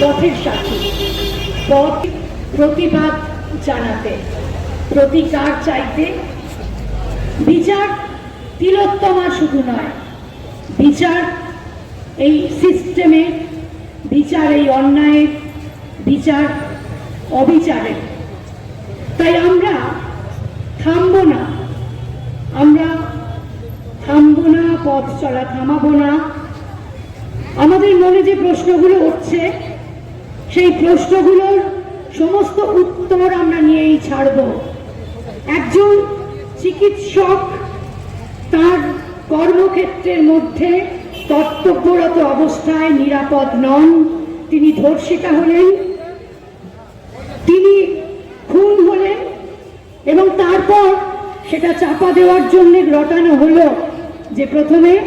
পথের সাথী। পথ প্রতিবাদ জানাতে, প্রতিকার চাইতে। বিচার তিলোত্তমা শুধু নয়, বিচার এই সিস্টেমের বিচার এই অন্যায়ের বিচার অবিচারের তাই আমরা থামবো না। আমরা থামবো না, পথ চলা থামাবো না। আমাদের মনে যে প্রশ্নগুলো উঠছে, সেই প্রশ্নগুলোর সমস্ত উত্তর আমরা নিয়েই ছাড়ব। একজন চিকিৎসক তার কর্মক্ষেত্রের মধ্যে কর্তব্যরত অবস্থায় নিরাপদ নন। তিনি ধর্ষিতা হলেন। তিনি খুন হলেন এবং তারপর সেটা চাপা দেওয়ার জন্য রটানো হলো যে প্রথমে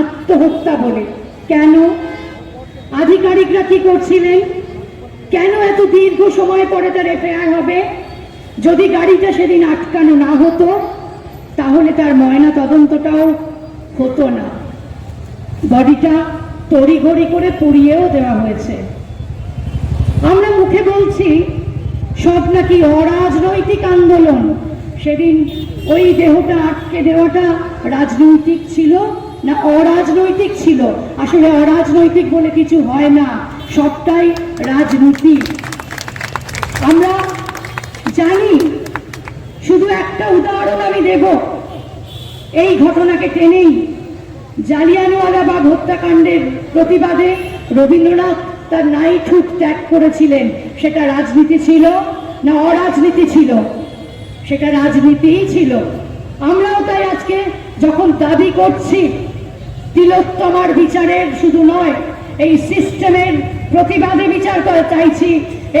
আত্মহত্যা বলে। কেন? আধিকারিকরা কি করছিলেন? কেন এত দীর্ঘ সময় পরে তার এফআইআর হবে? যদি গাড়িটা সেদিন আটকানো না হতো, তাহলে তার ময়না তদন্তটাও হতো না। বডিটা তড়িঘড়ি করে পুড়িয়েও দেওয়া হয়েছে। আমরা মুখে বলছি, সব নাকি অরাজনৈতিক আন্দোলন। সেদিন ওই দেহটা আটকে দেওয়াটা রাজনৈতিক ছিল। না অরাজনৈতিক ছিল। আসলে অরাজনৈতিক বলে কিছু হয় না। সবটাই রাজনীতি। আমরা জানি, শুধু একটা উদাহরণ আমি দেব। এই ঘটনাকে টেনেই জালিয়ানওয়ালাবাগ হত্যাকাণ্ডের প্রতিবাদে রবীন্দ্রনাথ তার নাইটহুড ত্যাগ করেছিলেন। সেটা রাজনীতি ছিল না অরাজনীতি ছিল? সেটা রাজনীতিই ছিল। আমরাও তাই আজকে যখন দাবি করছি তিলোত্তমার বিচারের শুধু নয়, এই সিস্টেমের প্রতিবাদে বিচার করা চাইছি,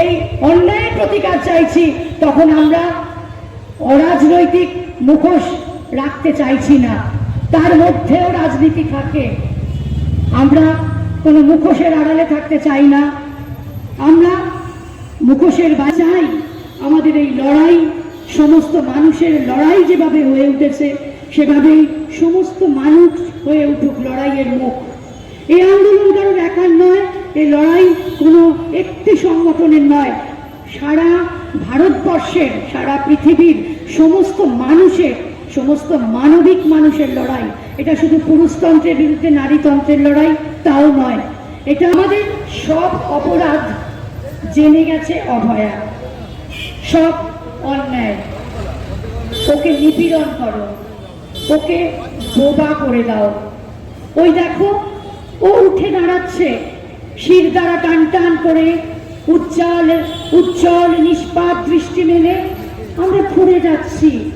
এই অন্যায়ের প্রতিকার চাইছি, তখন আমরা অরাজনৈতিক মুখোশ রাখতে চাইছি না। তার মধ্যেও রাজনীতি থাকে। আমরা কোনো মুখোশের আড়ালে থাকতে চাই না। আমরা মুখোশের বাঁচাই আমাদের এই লড়াই, সমস্ত মানুষের লড়াই যেভাবে হয়ে উঠেছে সেভাবেই সমস্ত মানুষ হয়ে উঠুক লড়াইয়ের মুখ। এই আন্দোলন কারোর একার নয় এই লড়াই কোনো একটি সংগঠনের নয়। সারা ভারতবর্ষের, সারা পৃথিবীর সমস্ত মানুষের, সমস্ত মানবিক মানুষের লড়াই। এটা শুধু পুরুষতন্ত্রের বিরুদ্ধে, নারীতন্ত্রের লড়াই, তাও নয়। এটা আমাদের সব অপরাধ জেনে গেছে অভয়া। সব অন্যায়। ওকে নিপীড়ন করো। ওকে বোবা করে দাও। ওই দেখো, ও উঠে দাঁড়াচ্ছে। শির দ্বারা টান টান করে উজ্জ্বল উজ্জ্বল, নিষ্পাপ দৃষ্টি মেলে আমরা ফুরে যাচ্ছি।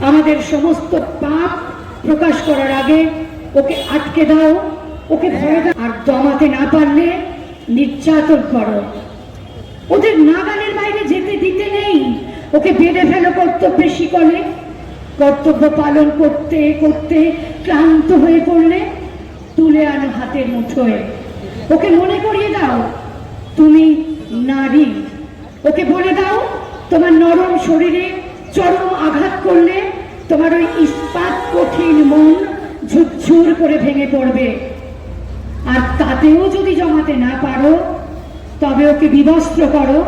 আমাদের সমস্ত পাপ প্রকাশ করার আগে ওকে আটকে দাও, ওকে ধরে দাও। আর দমাতে না পারলে নির্যাতন করো। ওদের নাগালের বাইরে যেতে দিতে নেই। ওকে বেঁধে ফেলো কর্তব্যের শিকলে। কর্তব্য পালন করতে করতে ক্লান্ত হয়ে পড়লে তুলে আনো হাতের মুঠোয়। ওকে মনে করিয়ে দাও, তুমি নারী। ওকে বলে দাও, তোমার নরম শরীরে চরম আঘাত করলে তোমার ওই ইস্পাত কঠিন মন ঝুরঝুর করে ভেঙে পড়বে। আর তাতেও যদি জমাতে না পারো, তবে ওকে বিবস্ত্র করো।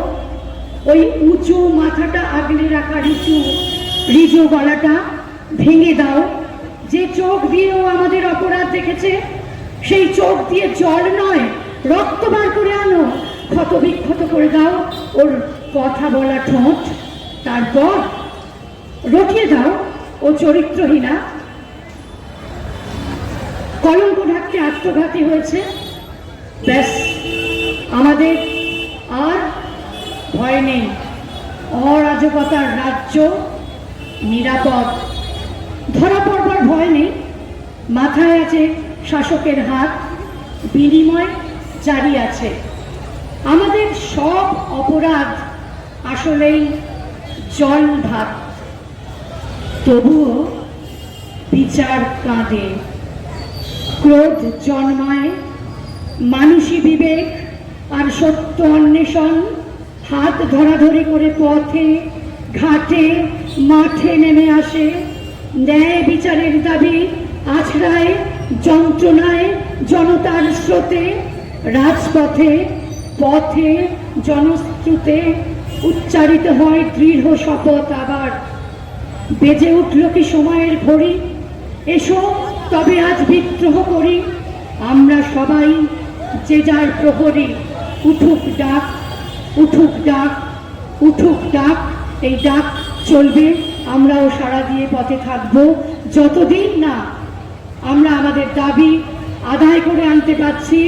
ওই উঁচু মাথাটা আগলে রাখা রিচু রিজু গলাটা ভেঙে দাও। যে চোখ দিয়েও আমাদের অপরাধ দেখেছে, সেই চোখ দিয়ে জল নয়, রক্ত বার করে আনো। ক্ষত বিক্ষত করে দাও ওর কথা বলা ঠোঁট। তারপর রটিয়ে দাও ও চরিত্রহীনা। কলঙ্ক ঢাকতে আত্মঘাতী হয়েছে। ব্যাস, আমাদের আর ভয় নেই। অরাজকতার রাজ্য নিরাপদ। ধরা পড়বার ভয় নেই। মাথায় আছে শাসকের হাত, বিনিময় জারি আছে। আমাদের সব অপরাধ আসলেই জল ভাত তবুও বিচার কাঁদে। ক্রোধ জন্মায়। মানুষী বিবেক আর সত্য অন্বেষণ। হাত ধরাধরি করে পথে, ঘাটে মাঠে নেমে আসে। ন্যায় বিচারের দাবি, আছড়ায়, যন্ত্রণায়, জনতার স্রোতে, রাজপথে, পথে, জনশ্রুতে উচ্চারিত হয় দৃঢ় শপথ আবার। বেজে উঠল কি সময়ের ঘড়ি এসো, তবে আজ বিদ্রোহ করি। আমরা সবাই যে যার প্রহরী, উঠুক ডাক উঠুক ডাক উঠুক ডাক, এই ডাক চলবে, আমরাও সারা দিয়ে পথে থাকব। যতদিন না আমরা আমাদের দাবি আদায় করে আনতে পারছি,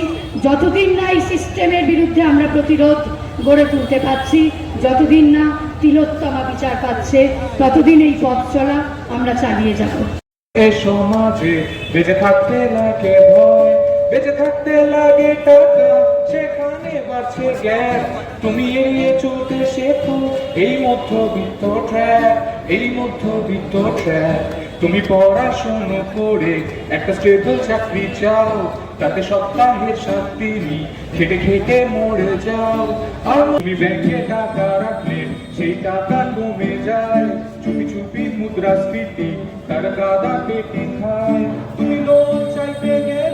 যতদিন না এই সিস্টেমের বিরুদ্ধে আমরা প্রতিরোধ গড়ে তুলতে পারছি, যতদিন না তিলোত্তমা বিচার পাচ্ছে, ততদিন এই পথ চলা আমরা চালিয়ে যাব। এ সমাজে বেঁচে থাকতে লাগে ভয়, বেঁচে থাকতে লাগে টাকা, সেখানে বাড়ছে গ্যাস। তুমি এড়িয়ে চলতে শেখো, এই মধ্যবিত্ত এই মধ্যবিত্ত তুমি পড়াশোনা করে একটা স্টেবল চাকরি চাও, তাতে সাত খেটে খেটে মরে যাও। আর তুমি ব্যাংকে টাকা রাখলে সেই টাকা কমে যায়। চুপি চুপি মুদ্রাস্ফীতি তার গাদা পেটি খায়। তুমি লোন চাইতে গেলে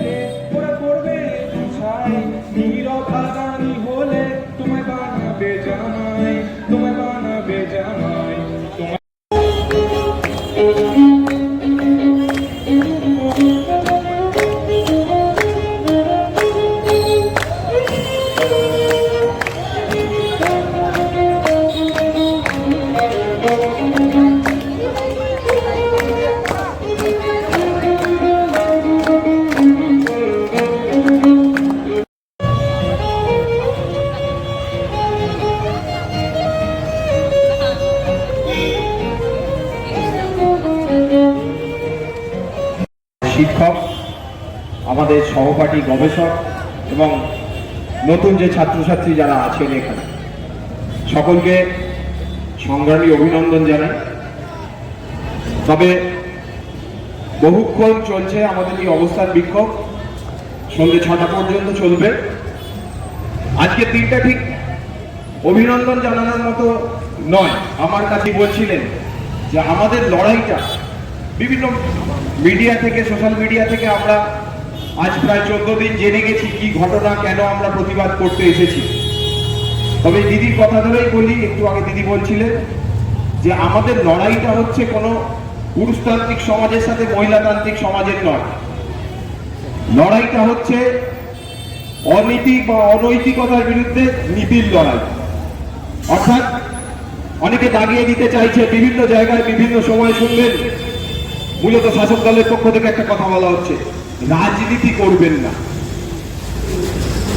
শিক্ষক, আমাদের সহপাঠী গবেষক এবং নতুন যে ছাত্রছাত্রী যারা আছেন এখানে। সকলকে সংগ্রামী অভিনন্দন জানাই। তবে বহুক্ষণ চলছে আমাদের এই অবস্থান বিক্ষোভ। সন্ধ্যে ছটা পর্যন্ত চলবে। আজকে দিনটা ঠিক অভিনন্দন জানানোর মতো নয়। আমার কাছে বলছিলেন যে আমাদের লড়াইটা বিভিন্ন মিডিয়া থেকে সোশ্যাল মিডিয়া থেকে আমরা আজ প্রায় চোদ্দ দিন জেনে গেছি কি ঘটনা, কেন আমরা প্রতিবাদ করতে এসেছি। তবে দিদির কথা ধরেই বলি, একটু আগে দিদি বলছিলেন যে আমাদের লড়াইটা হচ্ছে কোনো পুরুষতান্ত্রিক সমাজের সাথে মহিলাতান্ত্রিক সমাজের নয়। লড়াইটা হচ্ছে অনীতি বা অনৈতিকতার বিরুদ্ধে নীতির লড়াই। অর্থাৎ অনেকে দাগিয়ে দিতে চাইছে, বিভিন্ন জায়গায় বিভিন্ন সময় শুনবেন মূলত শাসক দলের পক্ষ থেকে একটা কথা বলা হচ্ছে। রাজনীতি করবেন না।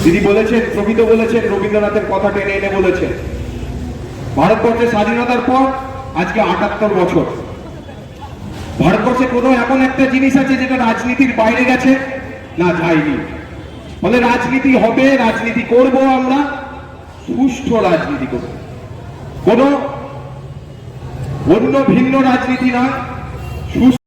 তিনি বলেছেন, প্রকৃত বলেছেন, রবীন্দ্রনাথের কথা টেনে এনে বলেছেন। ভারতবর্ষের স্বাধীনতার পর আজকে আটাত্তর বছর। ভারতবর্ষে কোনো এমন একটা জিনিস আছে যেটা রাজনীতির বাইরে গেছে, না যায়নি। ফলে রাজনীতি হবে, রাজনীতি করব আমরা, সুষ্ঠু রাজনীতি করব। কোনো অন্য ভিন্ন রাজনীতি নয় সুষ্ঠু